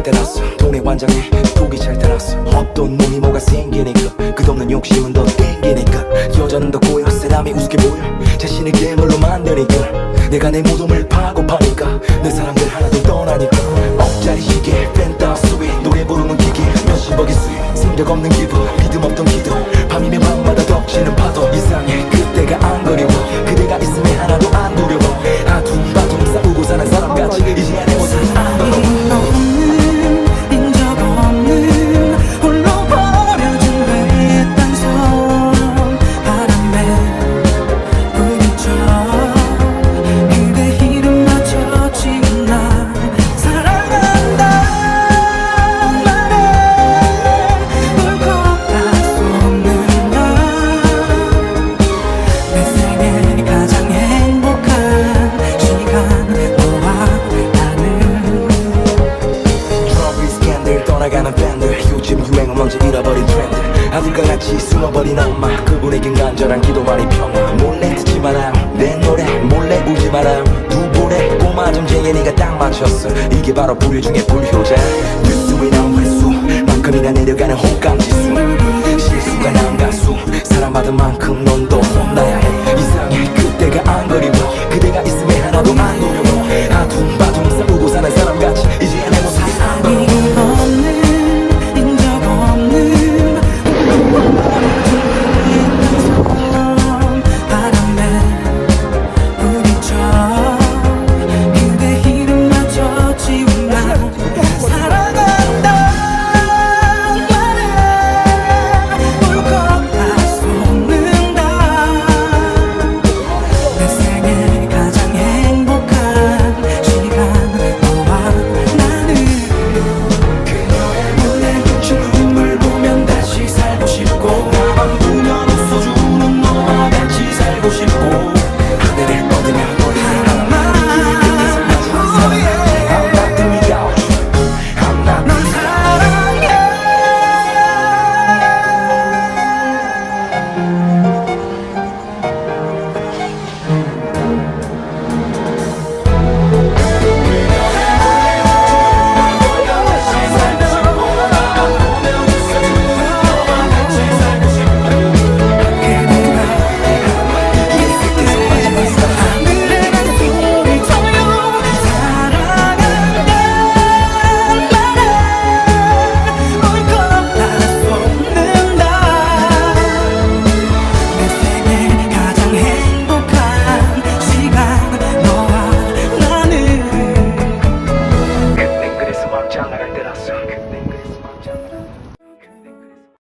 잘 때났어. 동네 완장에 독이 잘 때났어. 없던 놈이 뭐가 생기니까 끝없는 욕심은 더 땡기니까 여자는 더 꼬여 사람이 우습게 보여. 자신을 괴물로 만드니까 내가 내 무덤을 파고 파니까 내 사람들 하나둘 떠나니까. 억짜리 시계 펜타스 위 노래 부르는 기계. 몇십억의 수익 생각 없는 기분 믿음 없던 기도. 밤이면 밤마다 덮치는 파도. 이상해 그때가 안 그리워 날아가는 밴들. 요즘 유행은 먼저 잃어버린 트렌드. 아들과 같이 숨어버린 엄마. 그분에겐 간절한 기도 말이 평화. 몰래 듣지 말아요. 내 노래 몰래 울지 말아요. 두 볼에 꼬마 점쟁이 네가 딱 맞췄어. 이게 바로 불효 중에 불효자. 뉴스에 나온 횟수만큼이나 내려가는 호감지수. 실수가 난 가수. 사랑받은 만큼 넌 더 혼나야 해. 이상해. 그때가 안 그리워. 그대가 있음에 하나도 안 노려